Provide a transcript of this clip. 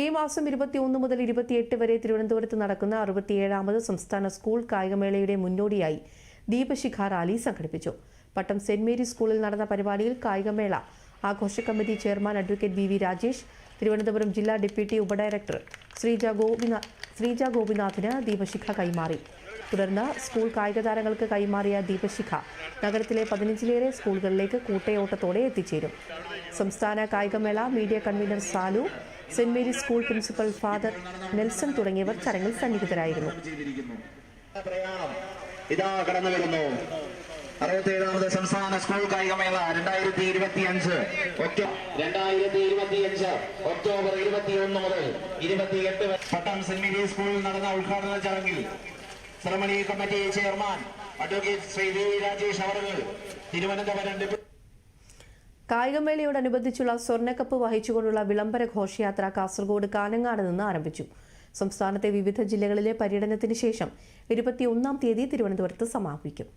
ഈ മാസം ഇരുപത്തിയൊന്ന് മുതൽ ഇരുപത്തിയെട്ട് വരെ തിരുവനന്തപുരത്ത് നടക്കുന്ന അറുപത്തിയേഴാമത് സംസ്ഥാന സ്കൂൾ കായികമേളയുടെ മുന്നോടിയായി ദീപശിഖ റാലി സംഘടിപ്പിച്ചു. പട്ടം സെന്റ് മേരി സ്കൂളിൽ നടന്ന പരിപാടിയിൽ കായികമേള. ആഘോഷ committee chairman advocate V V Rajesh Thiruvananthapuram ജില്ലാ ഡെപ്യൂട്ടി ഉപഡയറക്ടർ ശ്രീജ ഗോപിനാഥ് ശ്രീജ ഗോപിനാഥിന് ദീപശിഖ കൈമാറി. തുടർന്ന് സ്കൂൾ കായിക താരങ്ങൾക്ക് കൈമാറിയ ദീപശിഖ നഗരത്തിലെ പതിനഞ്ചിലേറെ സ്കൂളുകളിലേക്ക് കൂട്ടയോട്ടത്തോടെ എത്തിച്ചേരും. സംസ്ഥാന കായികമേള media convener Salu saint Mary's school principal father Nelson തുടങ്ങിയവർ ചടങ്ങിൽ സന്നിഹിതരായിരുന്നു. ഇതാ അറുപത്തിയേഴാമത് സംസ്ഥാന സ്കൂൾ കായികമേള രണ്ടായിരത്തി ഇരുപത്തി രണ്ടായിരത്തി ഇരുപത്തി ഒക്ടോബർ ഇരുപത്തിയൊന്ന് മുതൽ ഇരുപത്തിയെട്ട് പട്ടം സെന്റ് മേരീസ് സ്കൂളിൽ നടന്ന ഉദ്ഘാടന ചടങ്ങിൽ ceremony committee chairman advocate Shri V Rajesh അവറുകൾ തിരുവനന്തപുരം കായികമേളയോടനുബന്ധിച്ചുള്ള സ്വർണക്കപ്പ് വഹിച്ചുകൊണ്ടുള്ള വിളംബര ഘോഷയാത്ര കാസർഗോഡ് കാനങ്ങാട് നിന്ന് ആരംഭിച്ചു. സംസ്ഥാനത്തെ വിവിധ ജില്ലകളിലെ പര്യടനത്തിന് ശേഷം ഇരുപത്തിയൊന്നാം തീയതി തിരുവനന്തപുരത്ത് സമാപിക്കും.